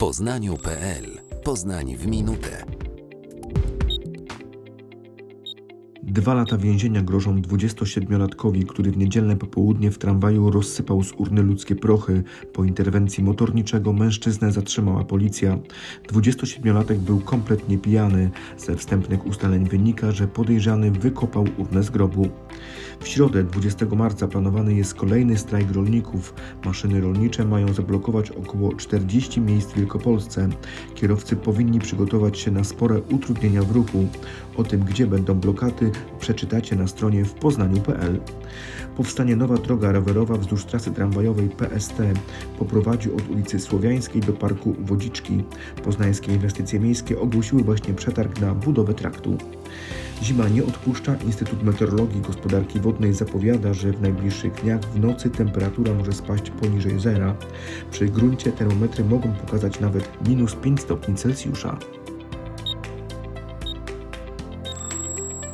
poznaniu.pl Poznań w minutę. Dwa lata więzienia grożą 27-latkowi, który w niedzielne popołudnie w tramwaju rozsypał z urny ludzkie prochy. Po interwencji motorniczego mężczyznę zatrzymała policja. 27-latek był kompletnie pijany. Ze wstępnych ustaleń wynika, że podejrzany wykopał urnę z grobu. W środę 20 marca planowany jest kolejny strajk rolników. Maszyny rolnicze mają zablokować około 40 miejsc w Wielkopolsce. Kierowcy powinni przygotować się na spore utrudnienia w ruchu. O tym, gdzie będą blokady, przeczytacie na stronie w poznaniu.pl. Powstanie nowa droga rowerowa wzdłuż trasy tramwajowej PST. Poprowadzi od ulicy Słowiańskiej do parku Wodziczki. Poznańskie inwestycje miejskie ogłosiły właśnie przetarg na budowę traktu. Zima nie odpuszcza. Instytut Meteorologii i Gospodarki Wodnej zapowiada, że w najbliższych dniach w nocy temperatura może spaść poniżej zera. Przy gruncie termometry mogą pokazać nawet minus 5 stopni Celsjusza.